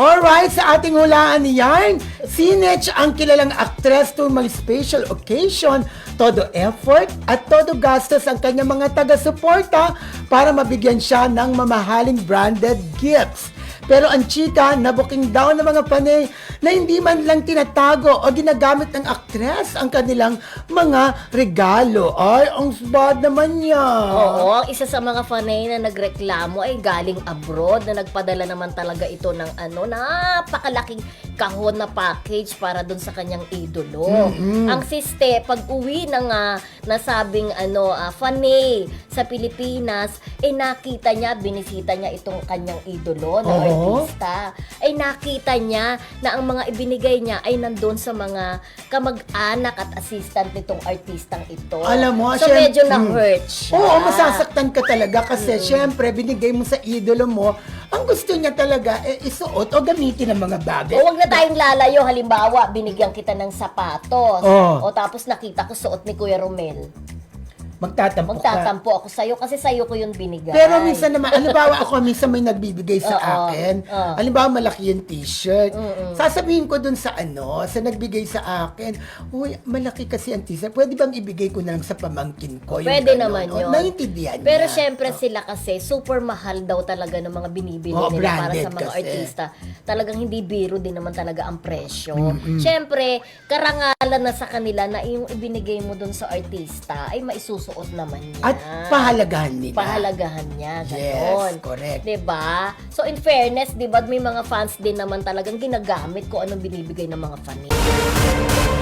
Alright, sa ating hulaan niyan, si Nech ang kilalang aktres to may special occasion, todo effort at todo gastos ang kanyang mga taga-suporta para mabigyan siya ng mamahaling branded gifts. Pero ang chika, nabuking daw ng mga panay na hindi man lang tinatago o ginagamit ng aktres ang kanilang mga regalo. Ay, ang bad naman niya. Oo, isa sa mga fanay na nagreklamo ay galing abroad na nagpadala naman talaga ito ng ano, napakalaking kahon na package para dun sa kanyang idolo. Ang siste, pag uwi ng ah, nasabing ano, ah, fanay sa Pilipinas, eh nakita niya, binisita niya itong kanyang idolo na Oo. Artista. Ay nakita niya na ang mga ibinigay niya ay nandun sa mga kamag-anak at assistant nitong artistang ito. Alam mo, so syem- medyo Hmm. na-hurt siya. Oo, masasaktan ka talaga kasi syempre binigay mo sa idolo mo, ang gusto niya talaga eh, isuot o gamitin ng mga bagay. O wag na tayong lalayo. Halimbawa, binigyan kita ng sapatos. Oh. O tapos nakita ko suot ni Kuya Romel. Magtatampo ka. Magtatampo ako sa'yo kasi sa'yo ko yun binigay. Pero minsan naman, halimbawa ako minsan may nagbibigay sa Oo, akin. oo. Halimbawa malaki yung t-shirt. Sasabihin ko dun sa ano, sa nagbigay sa akin, Uy, malaki kasi ang t-shirt. Pwede bang ibigay ko na lang sa pamangkin ko? Yung Pwede ganon, naman o? yun. Naiintindihan Pero niya. syempre sila kasi, super mahal daw talaga ng mga binibili Oo, nila para branded sa mga kasi. artista. Talagang hindi biro din naman talaga ang presyo. Syempre, karangalan na sa kanila na yung ibinigay mo dun sa artista ay maisusuot naman niya. At pahalagahan nila. pahalagahan niya. Yes, Ganon. correct. 'Di ba? So in fairness, 'di ba, may mga fans din naman talagang ginagamit kung anong binibigay ng mga fan nila.